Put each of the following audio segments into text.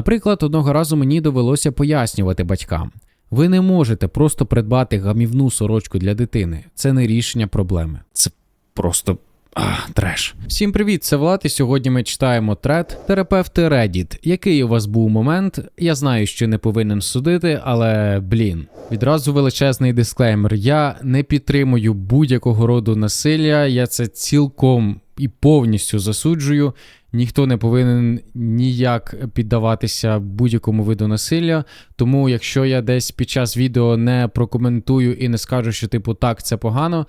Наприклад, одного разу мені довелося пояснювати батькам: ви не можете просто придбати гамівну сорочку для дитини. Це не рішення проблеми. Це просто. А, треш. Всім привіт, це Влад, і сьогодні ми читаємо трет терапевти Reddit. Який у вас був момент? Я знаю, що не повинен судити, але блін. Відразу величезний дисклеймер. Я не підтримую будь-якого роду насилля. Я це цілком і повністю засуджую. Ніхто не повинен ніяк піддаватися будь-якому виду насилля. Тому, якщо я десь під час відео не прокоментую і не скажу, що типу так, це погано,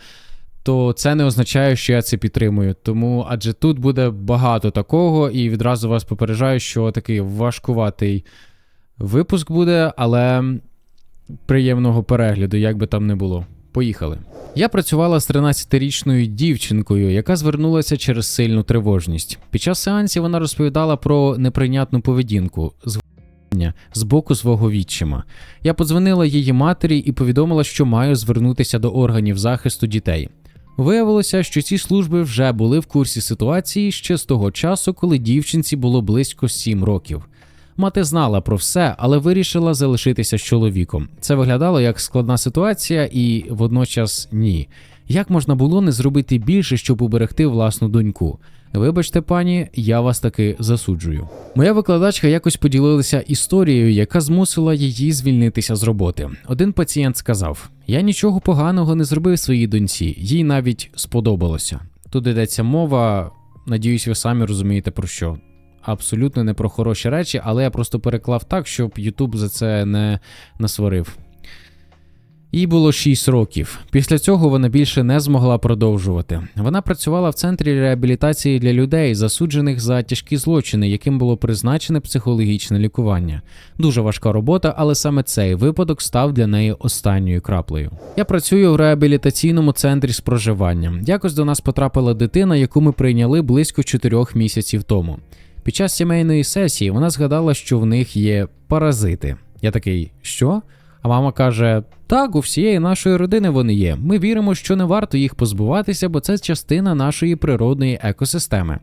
то це не означає, що я це підтримую. Тому адже тут буде багато такого, і відразу вас попереджаю, що такий важкуватий випуск буде, але приємного перегляду, як би там не було. Поїхали. Я працювала з 13-річною дівчинкою, яка звернулася через сильну тривожність. Під час сеансів вона розповідала про неприйнятну поведінку з боку свого відчима. Я подзвонила її матері і повідомила, що маю звернутися до органів захисту дітей. Виявилося, що ці служби вже були в курсі ситуації ще з того часу, коли дівчинці було близько 7 років. Мати знала про все, але вирішила залишитися з чоловіком. Це виглядало як складна ситуація, і водночас ні. Як можна було не зробити більше, щоб уберегти власну доньку? Вибачте, пані, я вас таки засуджую. Моя викладачка якось поділилася історією, яка змусила її звільнитися з роботи. Один пацієнт сказав: Я нічого поганого не зробив своїй доньці, їй навіть сподобалося. Тут йдеться мова, надіюсь, ви самі розумієте про що. Абсолютно не про хороші речі, але я просто переклав так, щоб Ютуб за це не насварив. Їй було 6 років. Після цього вона більше не змогла продовжувати. Вона працювала в центрі реабілітації для людей, засуджених за тяжкі злочини, яким було призначене психологічне лікування. Дуже важка робота, але саме цей випадок став для неї останньою краплею. Я працюю в реабілітаційному центрі з проживанням. Якось до нас потрапила дитина, яку ми прийняли близько 4 місяців тому. Під час сімейної сесії вона згадала, що в них є паразити. Я такий, що? А мама каже: так, у всієї нашої родини вони є. Ми віримо, що не варто їх позбуватися, бо це частина нашої природної екосистеми.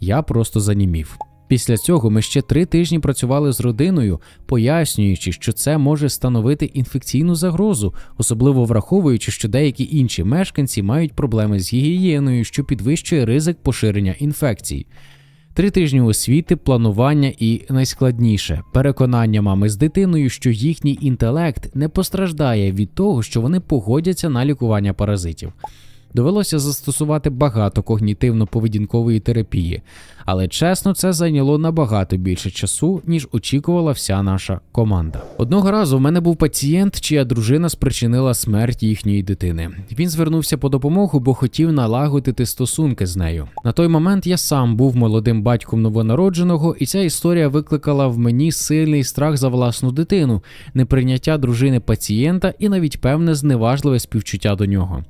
Я просто занімів. Після цього ми ще три тижні працювали з родиною, пояснюючи, що це може становити інфекційну загрозу, особливо враховуючи, що деякі інші мешканці мають проблеми з гігієною, що підвищує ризик поширення інфекцій. Три тижні освіти, планування і найскладніше переконання мами з дитиною, що їхній інтелект не постраждає від того, що вони погодяться на лікування паразитів. Довелося застосувати багато когнітивно-поведінкової терапії, але чесно, це зайняло набагато більше часу, ніж очікувала вся наша команда. Одного разу в мене був пацієнт, чия дружина спричинила смерть їхньої дитини. Він звернувся по допомогу, бо хотів налагодити стосунки з нею. На той момент я сам був молодим батьком новонародженого, і ця історія викликала в мені сильний страх за власну дитину, неприйняття дружини пацієнта і навіть певне зневажливе співчуття до нього.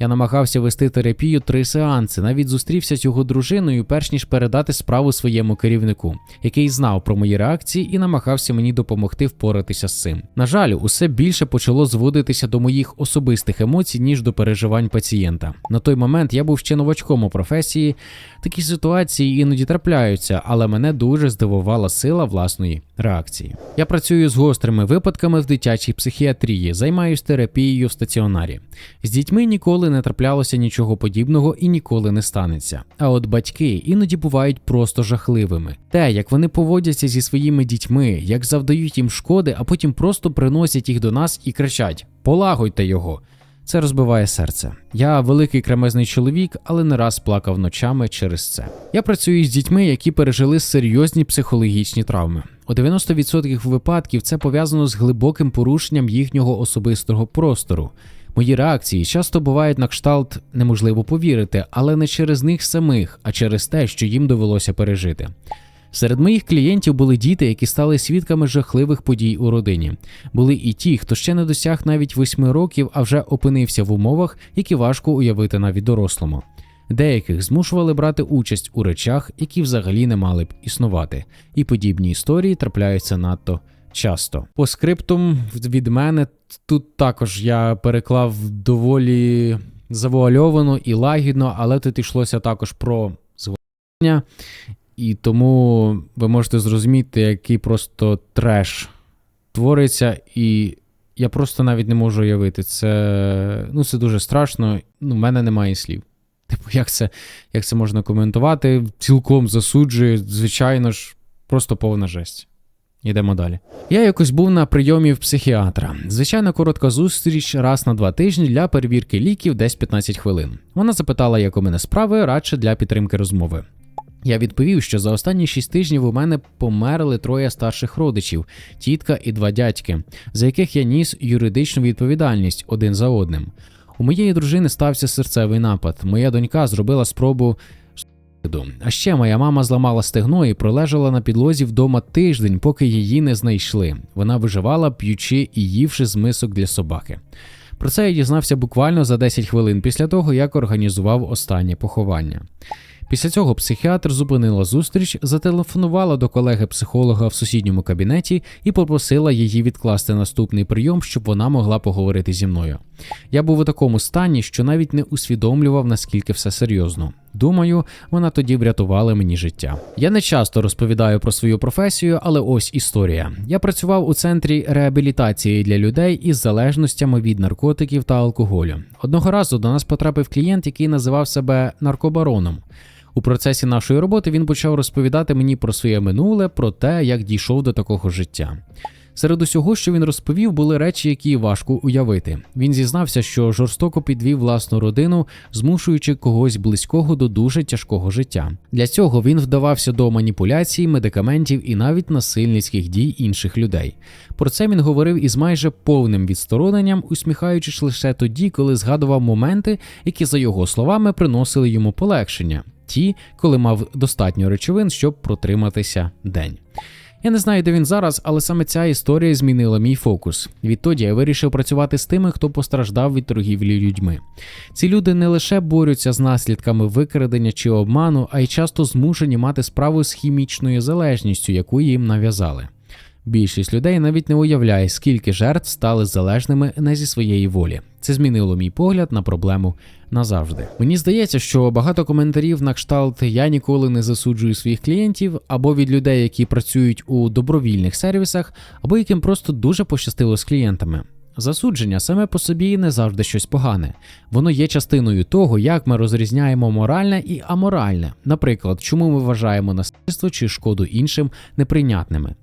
Я намагався вести терапію три сеанси, навіть зустрівся з його дружиною, перш ніж передати справу своєму керівнику, який знав про мої реакції і намагався мені допомогти впоратися з цим. На жаль, усе більше почало зводитися до моїх особистих емоцій, ніж до переживань пацієнта. На той момент я був ще новачком у професії. Такі ситуації іноді трапляються, але мене дуже здивувала сила власної реакції. Я працюю з гострими випадками в дитячій психіатрії, займаюся терапією в стаціонарі. З дітьми ніколи не траплялося нічого подібного і ніколи не станеться. А от батьки іноді бувають просто жахливими. Те, як вони поводяться зі своїми дітьми, як завдають їм шкоди, а потім просто приносять їх до нас і кричать: Полагодьте його. Це розбиває серце. Я великий кремезний чоловік, але не раз плакав ночами через це. Я працюю з дітьми, які пережили серйозні психологічні травми. У 90% випадків це пов'язано з глибоким порушенням їхнього особистого простору. Мої реакції часто бувають на кшталт неможливо повірити, але не через них самих, а через те, що їм довелося пережити. Серед моїх клієнтів були діти, які стали свідками жахливих подій у родині. Були і ті, хто ще не досяг навіть восьми років, а вже опинився в умовах, які важко уявити навіть дорослому. Деяких змушували брати участь у речах, які взагалі не мали б існувати, і подібні історії трапляються надто часто. По скриптум від мене тут також я переклав доволі завуальовано і лагідно, але тут йшлося також про звання і тому ви можете зрозуміти, який просто треш твориться, і я просто навіть не можу уявити. Це ну, це дуже страшно. Ну, в мене немає слів. Типу, як це, як це можна коментувати? Цілком засуджую, звичайно ж, просто повна жесть. Йдемо далі. Я якось був на прийомі в психіатра. Звичайно, коротка зустріч раз на два тижні для перевірки ліків десь 15 хвилин. Вона запитала, як у мене справи, радше для підтримки розмови. Я відповів, що за останні шість тижнів у мене померли троє старших родичів, тітка і два дядьки, за яких я ніс юридичну відповідальність один за одним. У моєї дружини стався серцевий напад. Моя донька зробила спробу. А ще моя мама зламала стегно і пролежала на підлозі вдома тиждень, поки її не знайшли. Вона виживала, п'ючи і ївши з мисок для собаки. Про це я дізнався буквально за 10 хвилин після того, як організував останнє поховання. Після цього психіатр зупинила зустріч, зателефонувала до колеги-психолога в сусідньому кабінеті і попросила її відкласти наступний прийом, щоб вона могла поговорити зі мною. Я був у такому стані, що навіть не усвідомлював, наскільки все серйозно. Думаю, вона тоді врятувала мені життя. Я не часто розповідаю про свою професію, але ось історія. Я працював у центрі реабілітації для людей із залежностями від наркотиків та алкоголю. Одного разу до нас потрапив клієнт, який називав себе наркобароном. У процесі нашої роботи він почав розповідати мені про своє минуле, про те, як дійшов до такого життя. Серед усього, що він розповів, були речі, які важко уявити. Він зізнався, що жорстоко підвів власну родину, змушуючи когось близького до дуже тяжкого життя. Для цього він вдавався до маніпуляцій, медикаментів і навіть насильницьких дій інших людей. Про це він говорив із майже повним відстороненням, усміхаючись лише тоді, коли згадував моменти, які, за його словами, приносили йому полегшення. Ті, коли мав достатньо речовин, щоб протриматися день. Я не знаю, де він зараз, але саме ця історія змінила мій фокус. Відтоді я вирішив працювати з тими, хто постраждав від торгівлі людьми. Ці люди не лише борються з наслідками викрадення чи обману, а й часто змушені мати справу з хімічною залежністю, яку їм нав'язали. Більшість людей навіть не уявляє, скільки жертв стали залежними не зі своєї волі. Це змінило мій погляд на проблему назавжди. Мені здається, що багато коментарів на кшталт я ніколи не засуджую своїх клієнтів або від людей, які працюють у добровільних сервісах, або яким просто дуже пощастило з клієнтами. Засудження саме по собі не завжди щось погане. Воно є частиною того, як ми розрізняємо моральне і аморальне. Наприклад, чому ми вважаємо насильство чи шкоду іншим неприйнятними.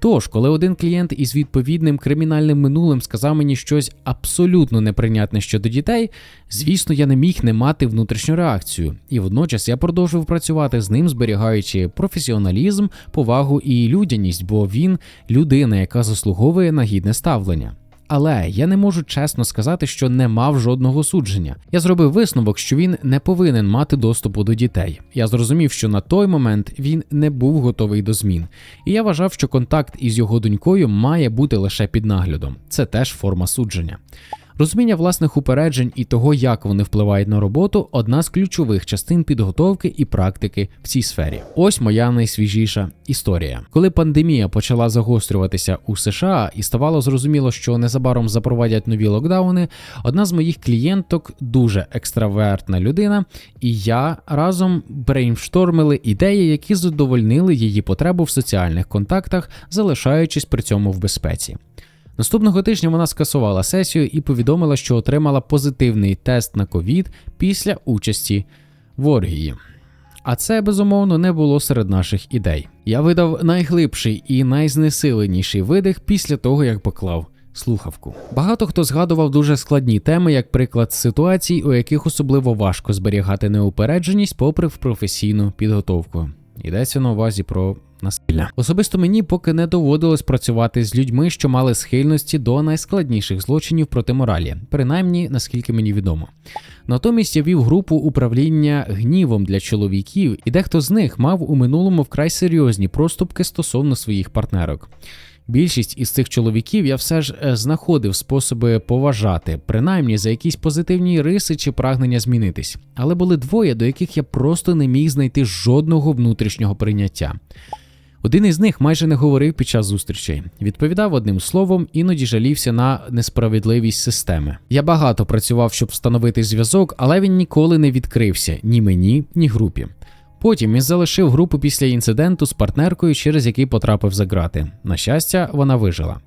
Тож, коли один клієнт із відповідним кримінальним минулим сказав мені щось абсолютно неприйнятне щодо дітей, звісно, я не міг не мати внутрішню реакцію, і водночас я продовжив працювати з ним, зберігаючи професіоналізм, повагу і людяність, бо він людина, яка заслуговує на гідне ставлення. Але я не можу чесно сказати, що не мав жодного судження. Я зробив висновок, що він не повинен мати доступу до дітей. Я зрозумів, що на той момент він не був готовий до змін, і я вважав, що контакт із його донькою має бути лише під наглядом. Це теж форма судження. Розуміння власних упереджень і того, як вони впливають на роботу, одна з ключових частин підготовки і практики в цій сфері. Ось моя найсвіжіша історія. Коли пандемія почала загострюватися у США і ставало зрозуміло, що незабаром запровадять нові локдауни, одна з моїх клієнток дуже екстравертна людина, і я разом брейнштормили ідеї, які задовольнили її потребу в соціальних контактах, залишаючись при цьому в безпеці. Наступного тижня вона скасувала сесію і повідомила, що отримала позитивний тест на ковід після участі в оргії. А це безумовно не було серед наших ідей. Я видав найглибший і найзнесиленіший видих після того, як поклав слухавку. Багато хто згадував дуже складні теми, як приклад ситуацій, у яких особливо важко зберігати неупередженість попри професійну підготовку. Йдеться на увазі про насилля. Особисто мені поки не доводилось працювати з людьми, що мали схильності до найскладніших злочинів проти моралі, принаймні наскільки мені відомо. Натомість я вів групу управління гнівом для чоловіків, і дехто з них мав у минулому вкрай серйозні проступки стосовно своїх партнерок. Більшість із цих чоловіків я все ж е, знаходив способи поважати, принаймні за якісь позитивні риси чи прагнення змінитись. Але були двоє, до яких я просто не міг знайти жодного внутрішнього прийняття. Один із них майже не говорив під час зустрічей, відповідав одним словом, іноді жалівся на несправедливість системи. Я багато працював, щоб встановити зв'язок, але він ніколи не відкрився ні мені, ні групі. Потім він залишив групу після інциденту з партнеркою, через який потрапив за грати. На щастя, вона вижила.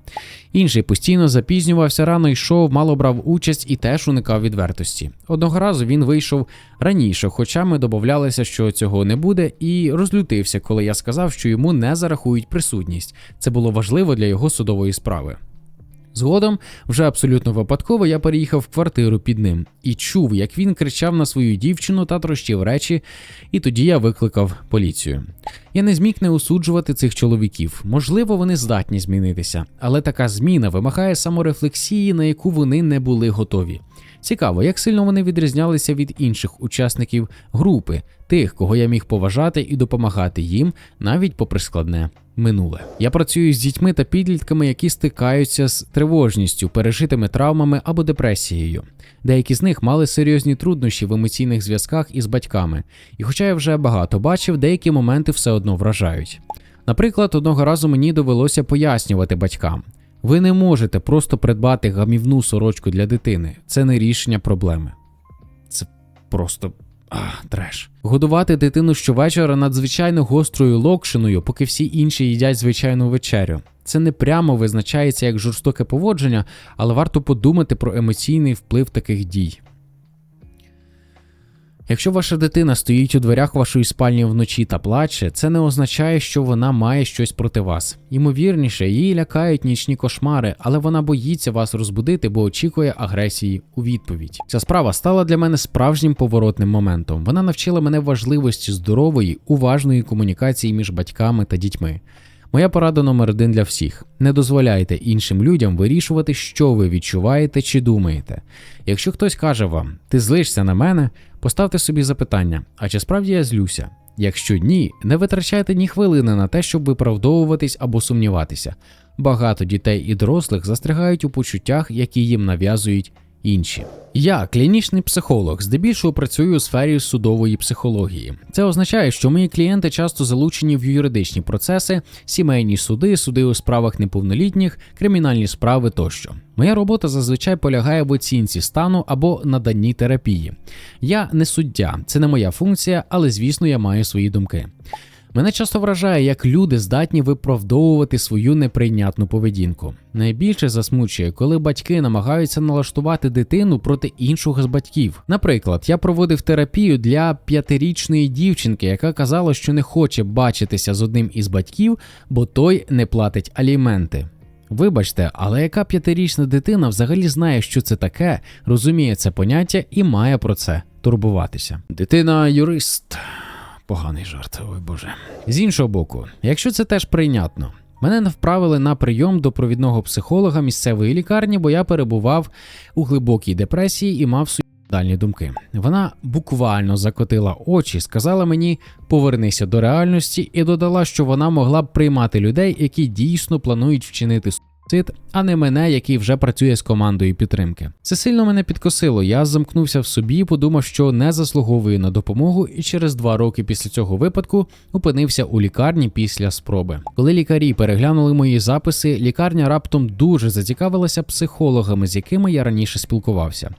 Інший постійно запізнювався, рано йшов, мало брав участь і теж уникав відвертості. Одного разу він вийшов раніше, хоча ми домовлялися, що цього не буде, і розлютився, коли я сказав, що йому не зарахують присутність. Це було важливо для його судової справи. Згодом, вже абсолютно випадково, я переїхав в квартиру під ним і чув, як він кричав на свою дівчину та трощив речі, і тоді я викликав поліцію. Я не зміг не осуджувати цих чоловіків. Можливо, вони здатні змінитися, але така зміна вимагає саморефлексії, на яку вони не були готові. Цікаво, як сильно вони відрізнялися від інших учасників групи, тих, кого я міг поважати і допомагати їм, навіть попри складне минуле. Я працюю з дітьми та підлітками, які стикаються з тривожністю, пережитими травмами або депресією. Деякі з них мали серйозні труднощі в емоційних зв'язках із батьками, і, хоча я вже багато бачив, деякі моменти все одно вражають. Наприклад, одного разу мені довелося пояснювати батькам. Ви не можете просто придбати гамівну сорочку для дитини. Це не рішення проблеми. Це просто Ах, треш. Годувати дитину щовечора надзвичайно гострою локшиною, поки всі інші їдять звичайну вечерю. Це не прямо визначається як жорстоке поводження, але варто подумати про емоційний вплив таких дій. Якщо ваша дитина стоїть у дверях вашої спальні вночі та плаче, це не означає, що вона має щось проти вас. Ймовірніше, її лякають нічні кошмари, але вона боїться вас розбудити, бо очікує агресії у відповідь. Ця справа стала для мене справжнім поворотним моментом. Вона навчила мене важливості здорової, уважної комунікації між батьками та дітьми. Моя порада номер один для всіх: не дозволяйте іншим людям вирішувати, що ви відчуваєте чи думаєте. Якщо хтось каже вам, ти злишся на мене, поставте собі запитання: а чи справді я злюся? Якщо ні, не витрачайте ні хвилини на те, щоб виправдовуватись або сумніватися. Багато дітей і дорослих застрягають у почуттях, які їм нав'язують інші. Я клінічний психолог, здебільшого працюю у сфері судової психології. Це означає, що мої клієнти часто залучені в юридичні процеси, сімейні суди, суди у справах неповнолітніх, кримінальні справи тощо. Моя робота зазвичай полягає в оцінці стану або наданні терапії. Я не суддя, це не моя функція, але звісно, я маю свої думки. Мене часто вражає, як люди здатні виправдовувати свою неприйнятну поведінку. Найбільше засмучує, коли батьки намагаються налаштувати дитину проти іншого з батьків. Наприклад, я проводив терапію для п'ятирічної дівчинки, яка казала, що не хоче бачитися з одним із батьків, бо той не платить аліменти. Вибачте, але яка п'ятирічна дитина взагалі знає, що це таке, розуміє це поняття і має про це турбуватися? Дитина юрист. Поганий жарт, ой боже. З іншого боку, якщо це теж прийнятно, мене не вправили на прийом до провідного психолога місцевої лікарні, бо я перебував у глибокій депресії і мав суїцидальні думки. Вона буквально закотила очі, сказала мені повернися до реальності і додала, що вона могла б приймати людей, які дійсно планують вчинити суїцид, а не мене, який вже працює з командою підтримки. Це сильно мене підкосило. Я замкнувся в собі, подумав, що не заслуговую на допомогу, і через два роки після цього випадку опинився у лікарні після спроби. Коли лікарі переглянули мої записи, лікарня раптом дуже зацікавилася психологами, з якими я раніше спілкувався.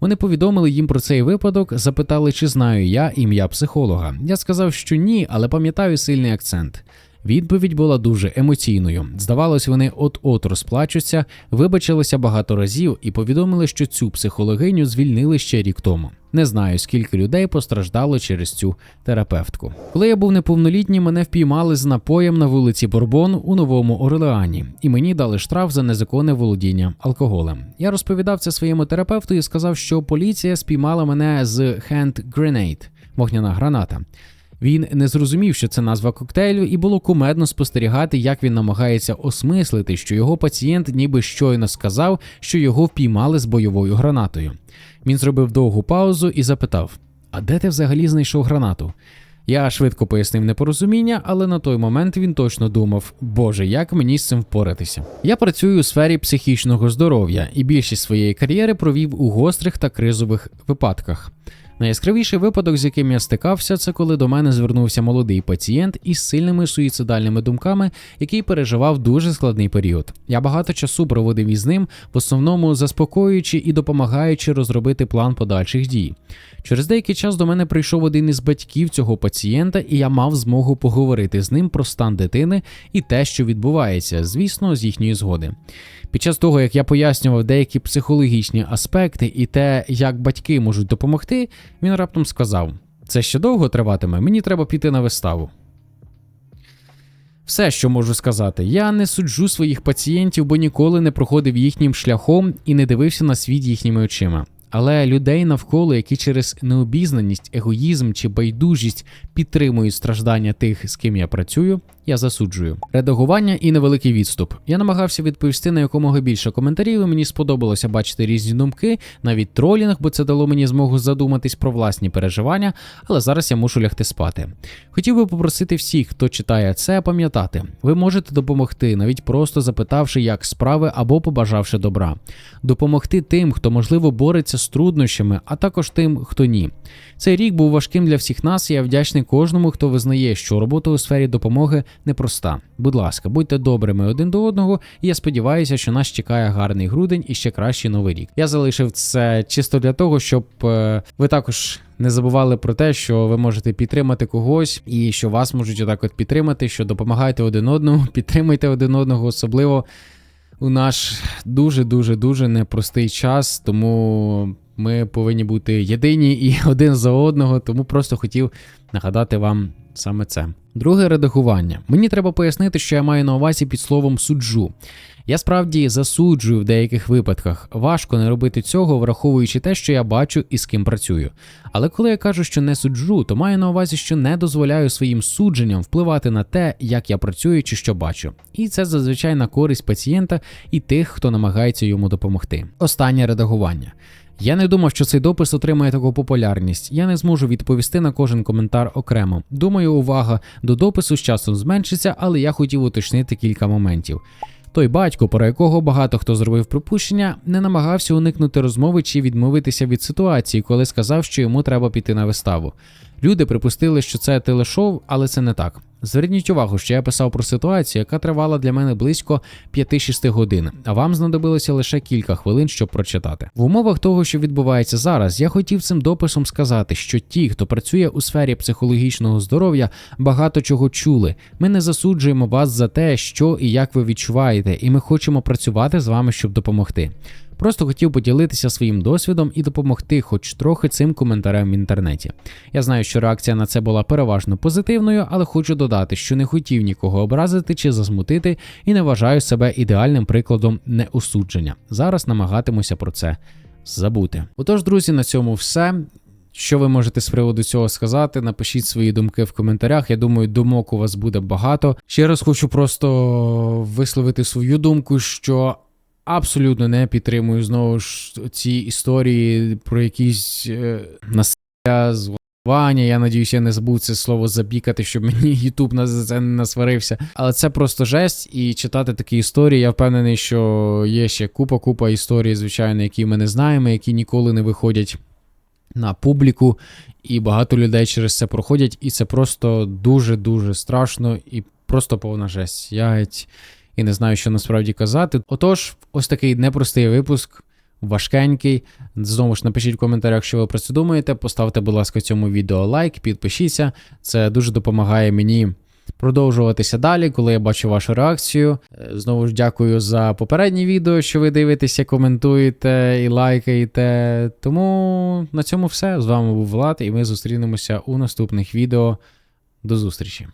Вони повідомили їм про цей випадок, запитали, чи знаю я ім'я психолога. Я сказав, що ні, але пам'ятаю сильний акцент. Відповідь була дуже емоційною. Здавалось, вони от-от розплачуться, вибачилися багато разів і повідомили, що цю психологиню звільнили ще рік тому. Не знаю, скільки людей постраждало через цю терапевтку. Коли я був неповнолітній, мене впіймали з напоєм на вулиці Борбон у Новому Орлеані, і мені дали штраф за незаконне володіння алкоголем. Я розповідав це своєму терапевту і сказав, що поліція спіймала мене з hand grenade – вогняна граната. Він не зрозумів, що це назва коктейлю, і було кумедно спостерігати, як він намагається осмислити, що його пацієнт ніби щойно сказав, що його впіймали з бойовою гранатою. Він зробив довгу паузу і запитав: А де ти взагалі знайшов гранату? Я швидко пояснив непорозуміння, але на той момент він точно думав: Боже, як мені з цим впоратися. Я працюю у сфері психічного здоров'я і більшість своєї кар'єри провів у гострих та кризових випадках. Найяскравіший випадок, з яким я стикався, це коли до мене звернувся молодий пацієнт із сильними суїцидальними думками, який переживав дуже складний період. Я багато часу проводив із ним, в основному заспокоюючи і допомагаючи розробити план подальших дій. Через деякий час до мене прийшов один із батьків цього пацієнта, і я мав змогу поговорити з ним про стан дитини і те, що відбувається, звісно, з їхньої згоди. Під час того, як я пояснював деякі психологічні аспекти і те, як батьки можуть допомогти, він раптом сказав: це ще довго триватиме, мені треба піти на виставу. Все, що можу сказати, я не суджу своїх пацієнтів, бо ніколи не проходив їхнім шляхом і не дивився на світ їхніми очима. Але людей навколо, які через необізнаність, егоїзм чи байдужість підтримують страждання тих, з ким я працюю, я засуджую. Редагування і невеликий відступ. Я намагався відповісти на якомога більше коментарів. і Мені сподобалося бачити різні думки, навіть тролінг, бо це дало мені змогу задуматись про власні переживання, але зараз я мушу лягти спати. Хотів би попросити всіх, хто читає це, пам'ятати, ви можете допомогти, навіть просто запитавши, як справи або побажавши добра, допомогти тим, хто можливо бореться з труднощами, а також тим, хто ні. Цей рік був важким для всіх нас. і Я вдячний кожному, хто визнає, що робота у сфері допомоги непроста. Будь ласка, будьте добрими один до одного, і я сподіваюся, що нас чекає гарний грудень і ще кращий новий рік. Я залишив це чисто для того, щоб е, ви також. Не забували про те, що ви можете підтримати когось, і що вас можуть отак от підтримати, що допомагайте один одному, підтримуйте один одного, особливо у наш дуже дуже дуже непростий час. Тому ми повинні бути єдині і один за одного. Тому просто хотів нагадати вам саме це. Друге редагування. Мені треба пояснити, що я маю на увазі під словом суджу. Я справді засуджую в деяких випадках. Важко не робити цього, враховуючи те, що я бачу і з ким працюю. Але коли я кажу, що не суджу, то маю на увазі, що не дозволяю своїм судженням впливати на те, як я працюю чи що бачу. І це зазвичай на користь пацієнта і тих, хто намагається йому допомогти. Останнє редагування. Я не думав, що цей допис отримає таку популярність. Я не зможу відповісти на кожен коментар окремо. Думаю, увага до допису з часом зменшиться, але я хотів уточнити кілька моментів. Той батько, про якого багато хто зробив припущення, не намагався уникнути розмови чи відмовитися від ситуації, коли сказав, що йому треба піти на виставу. Люди припустили, що це телешоу, але це не так. Зверніть увагу, що я писав про ситуацію, яка тривала для мене близько 5-6 годин, а вам знадобилося лише кілька хвилин, щоб прочитати. В умовах того, що відбувається зараз, я хотів цим дописом сказати, що ті, хто працює у сфері психологічного здоров'я, багато чого чули. Ми не засуджуємо вас за те, що і як ви відчуваєте, і ми хочемо працювати з вами, щоб допомогти. Просто хотів поділитися своїм досвідом і допомогти, хоч трохи цим коментарем в інтернеті. Я знаю, що реакція на це була переважно позитивною, але хочу додати, що не хотів нікого образити чи засмутити, і не вважаю себе ідеальним прикладом неосудження. Зараз намагатимуся про це забути. Отож, друзі, на цьому все. Що ви можете з приводу цього сказати? Напишіть свої думки в коментарях. Я думаю, думок у вас буде багато. Ще раз хочу просто висловити свою думку, що абсолютно не підтримую знову ж ці історії про якісь е, насилля, зґвалтування. Я надіюся, я не забув це слово запікати, щоб мені Ютуб на це не насварився. Але це просто жесть. І читати такі історії. Я впевнений, що є ще купа-купа історій, звичайно, які ми не знаємо, які ніколи не виходять на публіку. І багато людей через це проходять. І це просто дуже-дуже страшно і просто повна жесть. Я геть і не знаю, що насправді казати. Отож, ось такий непростий випуск, важкенький. Знову ж напишіть в коментарях, що ви про це думаєте. Поставте, будь ласка, цьому відео лайк, підпишіться. Це дуже допомагає мені. Продовжуватися далі, коли я бачу вашу реакцію. Е, Знову ж дякую за попереднє відео, що ви дивитеся, коментуєте і лайкаєте. Тому на цьому все. З вами був Влад, і ми зустрінемося у наступних відео. До зустрічі!